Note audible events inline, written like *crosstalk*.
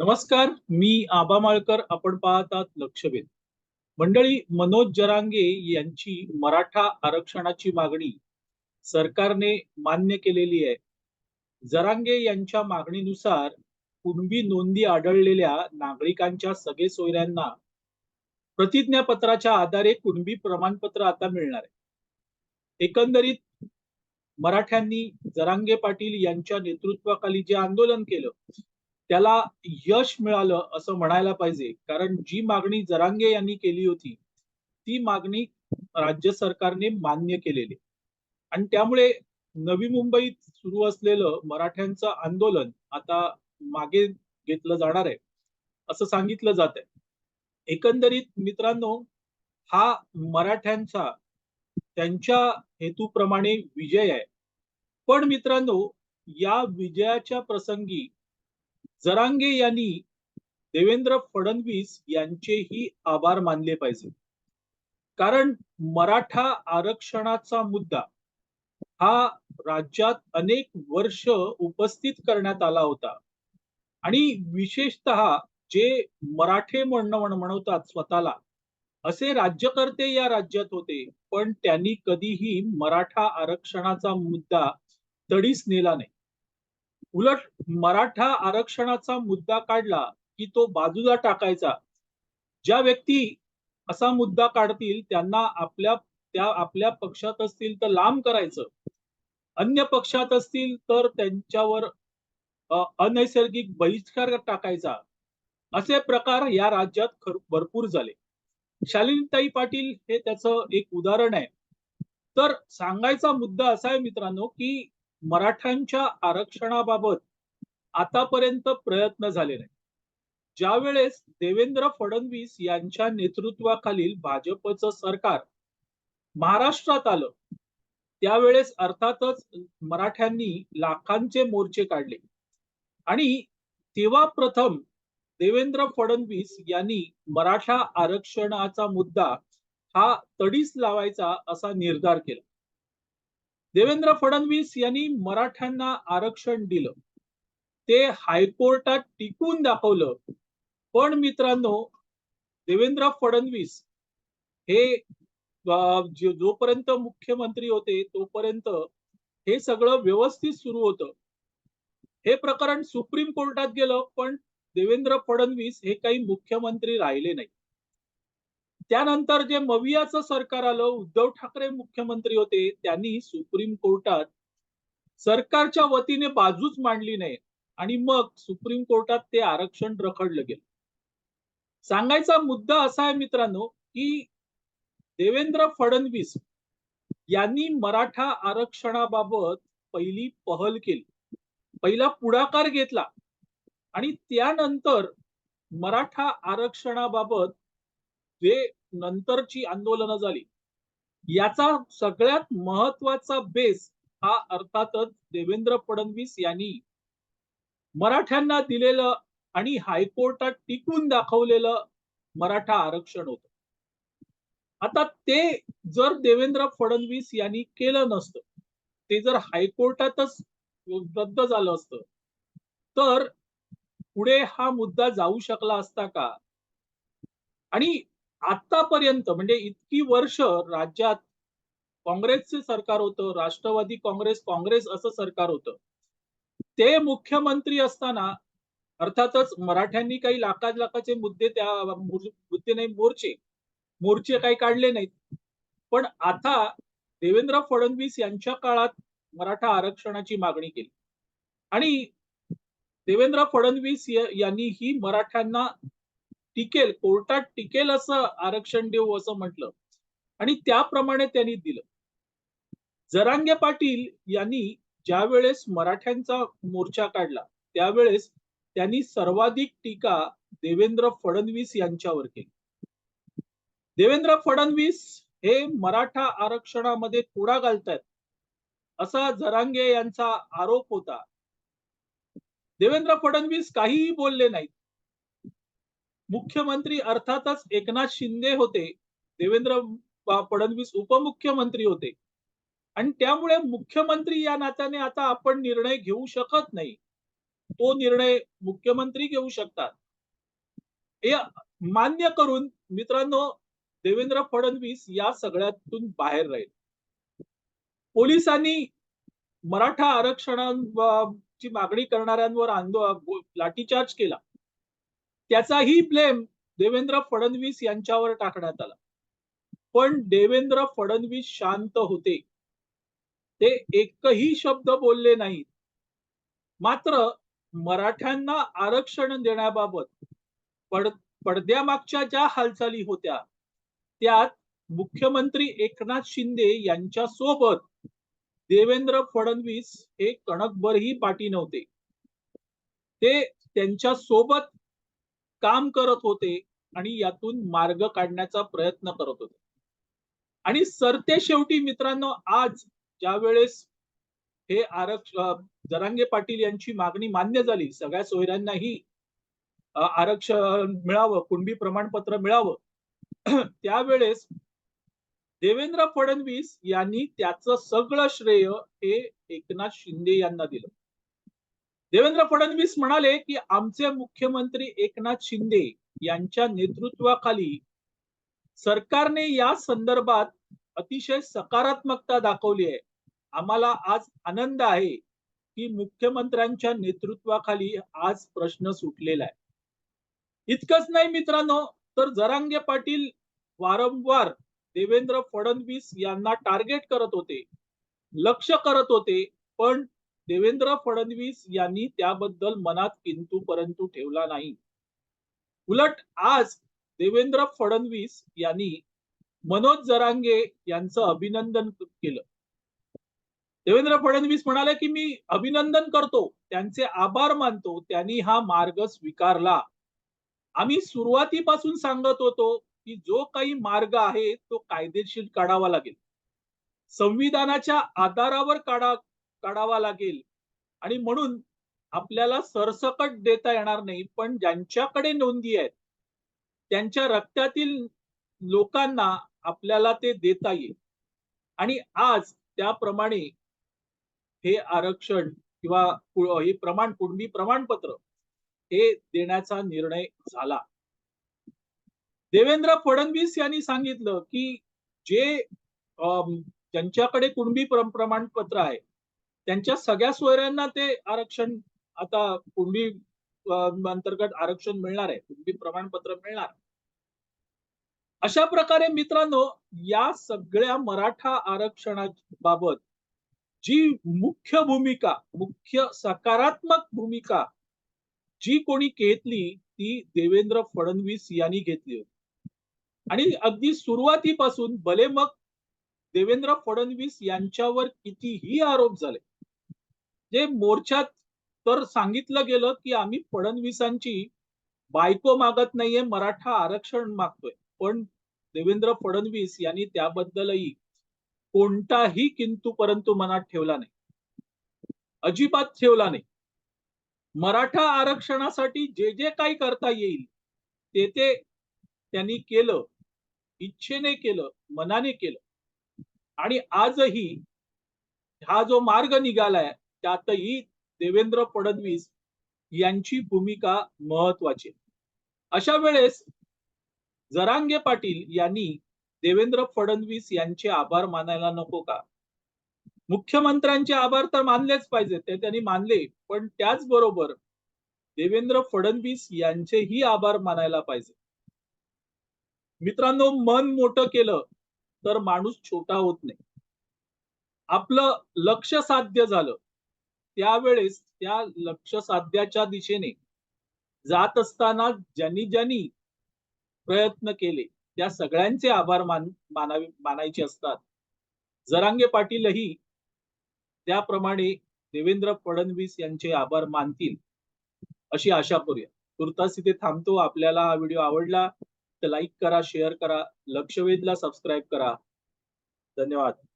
नमस्कार मी आबा माळकर. आपण पाहतात लक्षवेध. मंडळी मनोज जरांगे यांची मराठा आरक्षणाची मागणी सरकारने मान्य केलेली आहे. जरांगे यांच्या मागणीनुसार कुणबी नोंदी आढळलेल्या नागरिकांच्या सगळे सोयऱ्यांना प्रतिज्ञापत्राच्या आधारे कुणबी प्रमाणपत्र आता मिळणार आहे. एकंदरीत मराठ्यांनी जरांगे पाटील यांच्या नेतृत्वाखाली जे आंदोलन केलं त्याला यश मिळालं असं म्हणायला पाहिजे. कारण जी मागणी जरांगे यांनी केली होती ती मागणी राज्य सरकारने मान्य केलेली. आणि त्यामुळे नवी मुंबईत सुरू असलेलं मराठ्यांचं आंदोलन आता मागे घेतलं जाणार आहे असं सांगितलं जात आहे. एकंदरीत मित्रांनो हा मराठ्यांचा त्यांच्या हेतूप्रमाणे विजय आहे. पण मित्रांनो या विजयाच्या प्रसंगी जरांगे यांनी देवेंद्र फडणवीस यांचेही आभार मानले पाहिजे. कारण मराठा आरक्षणाचा मुद्दा हा राज्यात अनेक वर्ष उपस्थित करण्यात आला होता. आणि विशेषतः जे मराठे म्हणणं म्हणवतात स्वतःला असे राज्यकर्ते या राज्यात होते पण त्यांनी कधीही मराठा आरक्षणाचा मुद्दा तडीस नेला नाही. उलट मराठा आरक्षणाचा मुद्दा काढला की तो बाजूला टाकायचा. ज्या व्यक्ती असा मुद्दा काढतील त्यांना आपल्या त्या आपल्या पक्षात असतील तर लांब करायचं. अन्य पक्षात असतील तर त्यांच्यावर अनैसर्गिक बहिष्कार टाकायचा. असे प्रकार या राज्यात भरपूर झाले. शालिनीताई पाटील हे त्याचं एक उदाहरण आहे. तर सांगायचा मुद्दा असा आहे मित्रांनो की मराठ्यांच्या आरक्षणाबाबत आतापर्यंत प्रयत्न झाले नाही ज्या वेळेस देवेंद्र फडणवीस यांच्या नेतृत्वाखालील भाजपचं सरकार महाराष्ट्रात आलं त्यावेळेस अर्थातच मराठ्यांनी लाखांचे मोर्चे काढले. आणि तेव्हा प्रथम देवेंद्र फडणवीस यांनी मराठा आरक्षणाचा मुद्दा हा तडीस लावायचा असा निर्धार केला. देवेंद्र फडणवीस यांनी मराठ्यांना आरक्षण दिलं. ते हायकोर्टात टिकून दाखवलं. पण मित्रांनो देवेंद्र फडणवीस हे जोपर्यंत मुख्यमंत्री होते तोपर्यंत हे सगळं व्यवस्थित सुरू होतं. हे प्रकरण सुप्रीम कोर्टात गेलं पण देवेंद्र फडणवीस हे काही मुख्यमंत्री राहिले नाही त्यानंतर जे मवियाचं सरकार आलं उद्धव ठाकरे मुख्यमंत्री होते त्यांनी सुप्रीम कोर्टात सरकारच्या वतीने बाजूच मांडली नाही. आणि मग सुप्रीम कोर्टात ते आरक्षण रखडलं गेलं. सांगायचा मुद्दा असा आहे मित्रांनो की देवेंद्र फडणवीस यांनी मराठा आरक्षणाबाबत पहिली पहल केली. पहिला पुढाकार घेतला. आणि त्यानंतर मराठा आरक्षणाबाबत जे नंतरची आंदोलनं झाली. याचा सगळ्यात महत्त्वाचा बेस हा अर्थातच देवेंद्र फडणवीस यांनी मराठ्यांना दिलेलं आणि हायकोर्टात टिकून दाखवलेलं मराठा आरक्षण होत. आता ते जर देवेंद्र फडणवीस यांनी केलं नसतं ते जर हायकोर्टातच रद्द झालं असतं तर पुढे हा मुद्दा जाऊ शकला असता का? आणि आतापर्यंत म्हणजे इतकी वर्ष राज्यात काँग्रेसचे सरकार होतं राष्ट्रवादी काँग्रेस काँग्रेस असं सरकार होतं. ते मुख्यमंत्री असताना अर्थातच मराठ्यांनी काही लाखा लाखाचे मुद्दे त्या मुद्दे नाही मोर्चे मोर्चे काही काढले नाहीत. पण आता देवेंद्र फडणवीस यांच्या काळात मराठा आरक्षणाची मागणी केली. आणि देवेंद्र फडणवीस यांनी ही मराठ्यांना टिकेल कोर्टात टिकेल असं आरक्षण देऊ असं म्हटलं. आणि त्याप्रमाणे त्यांनी दिलं. जरांगे पाटील यांनी ज्या वेळेस मराठ्यांचा मोर्चा काढला त्यावेळेस त्यांनी सर्वाधिक टीका देवेंद्र फडणवीस यांच्यावर केली. देवेंद्र फडणवीस हे मराठा आरक्षणामध्ये कुडा घालतायत असा जरांगे यांचा आरोप होता. देवेंद्र फडणवीस काहीही बोलले नाहीत. मुख्यमंत्री अर्थातच एकनाथ शिंदे होते देवेंद्र फडणवीस उपमुख्यमंत्री होते. आणि त्यामुळे मुख्यमंत्री या नात्याने आता आपण निर्णय घेऊ शकत नाही. तो निर्णय मुख्यमंत्री घेऊ शकतात. हे मान्य करून मित्रांनो देवेंद्र फडणवीस या सगळ्यातून बाहेर राहील. पोलिसांनी मराठा आरक्षणाची मागणी करणाऱ्यांवर आंदोलन लाठीचार्ज केला. त्याचाही ब्लेम देवेंद्र फडणवीस यांच्यावर टाकण्यात आला. पण देवेंद्र फडणवीस शांत होते. ते एकही शब्द बोलले नाहीत. मात्र मराठ्यांना आरक्षण देण्याबाबत पड पडद्यामागच्या ज्या हालचाली होत्या त्यात मुख्यमंत्री एकनाथ शिंदे यांच्या सोबत देवेंद्र फडणवीस हे कणकभरही पाठी नव्हते. ते त्यांच्यासोबत काम करत होते आणि यातून मार्ग काढण्याचा प्रयत्न करत होते. आणि सरते शेवटी मित्रांनो आज ज्या वेळेस हे आरक्षण जरांगे पाटील यांची मागणी मान्य झाली सगळ्या सोयऱ्यांनाही आरक्षण मिळावं कुणबी प्रमाणपत्र मिळावं *clears throat* त्यावेळेस देवेंद्र फडणवीस यांनी त्याचं सगळं श्रेय हे एकनाथ शिंदे यांना दिलं. देवेंद्र फडणवीस म्हणाले की आमचे मुख्यमंत्री एकनाथ शिंदे यांच्या नेतृत्वाखाली सरकारने या संदर्भात अतिशय सकारात्मकता दाखवली आहे. आम्हाला आज आनंद आहे की मुख्यमंत्र्यांच्या नेतृत्वाखाली आज प्रश्न सुटलेला आहे. इतकंच नाही मित्रांनो तर जरांगे पाटील वारंवार देवेंद्र फडणवीस यांना टार्गेट करत होते लक्ष करत होते पण देवेंद्र फडणवीस यांनी त्याबद्दल मनात किंतु परंतु ठेवला नाही. उलट आज देवेंद्र फडणवीस यांनी मनोज जरांगे यांचं अभिनंदन केलं. देवेंद्र फडणवीस म्हणाले की मी अभिनंदन करतो त्यांचे आभार मानतो त्यांनी हा मार्ग स्वीकारला. आम्ही सुरुवातीपासून सांगत होतो की जो काही मार्ग आहे तो कायदेशीर काढावा लागेल. संविधानाच्या आधारावर काढा काढावा लागेल. आणि म्हणून आपल्याला सरसकट देता येणार नाही पण ज्यांच्याकडे नोंदी आहेत त्यांच्या रक्तातील लोकांना आपल्याला ते देता येईल. आणि आज त्याप्रमाणे हे आरक्षण किंवा हे प्रमाण कुणबी प्रमाणपत्र हे देण्याचा निर्णय झाला. देवेंद्र फडणवीस यांनी सांगितलं की जे ज्यांच्याकडे कुणबी प्रमाणपत्र आहे त्यांच्या सगळ्या सोयऱ्यांना ते आरक्षण आता कुंभी अंतर्गत आरक्षण मिळणार आहे कुंभी प्रमाणपत्र मिळणार. अशा प्रकारे मित्रांनो या सगळ्या मराठा आरक्षणाबाबत जी मुख्य भूमिका मुख्य सकारात्मक भूमिका जी कोणी घेतली ती देवेंद्र फडणवीस यांनी घेतली होती. आणि अगदी सुरुवातीपासून भले मग देवेंद्र फडणवीस यांच्यावर कितीही आरोप झाले जे मोर्चात तर सांगितलं गेलं की आम्ही फडणवीसांची बायको मागत नाहीये मराठा आरक्षण मागतोय. पण देवेंद्र फडणवीस यांनी त्याबद्दलही कोणताही किंतु परंतु मनात ठेवला नाही. अजिबात ठेवला नाही. मराठा आरक्षणासाठी जे जे काही करता येईल ते ते त्यांनी केलं इच्छेने केलं मनाने केलं. आणि आजही हा जो मार्ग निघालाय त्यातही देवेंद्र फडणवीस यांची भूमिका महत्वाची. अशा वेळेस जरांगे पाटील यांनी देवेंद्र फडणवीस यांचे आभार मानायला नको का? मुख्यमंत्र्यांचे आभार तर मानलेच पाहिजे ते त्यांनी मानले पण त्याचबरोबर देवेंद्र फडणवीस यांचेही आभार मानायला पाहिजे. मित्रांनो मन मोठं केलं तर माणूस छोटा होत नाही. आपलं लक्ष साध्य झालं. त्यावेळेस त्या लक्ष साध्याच्या दिशेने जात असताना ज्यांनी ज्यांनी प्रयत्न केले त्या सगळ्यांचे आभार मान मानावे मानायचे असतात. जरांगे पाटीलही त्याप्रमाणे देवेंद्र फडणवीस यांचे आभार मानतील अशी आशा करूया. तुर्तास इथे थांबतो. आपल्याला हा व्हिडिओ आवडला तर लाईक करा शेअर करा लक्षवेधला सबस्क्राईब करा. धन्यवाद.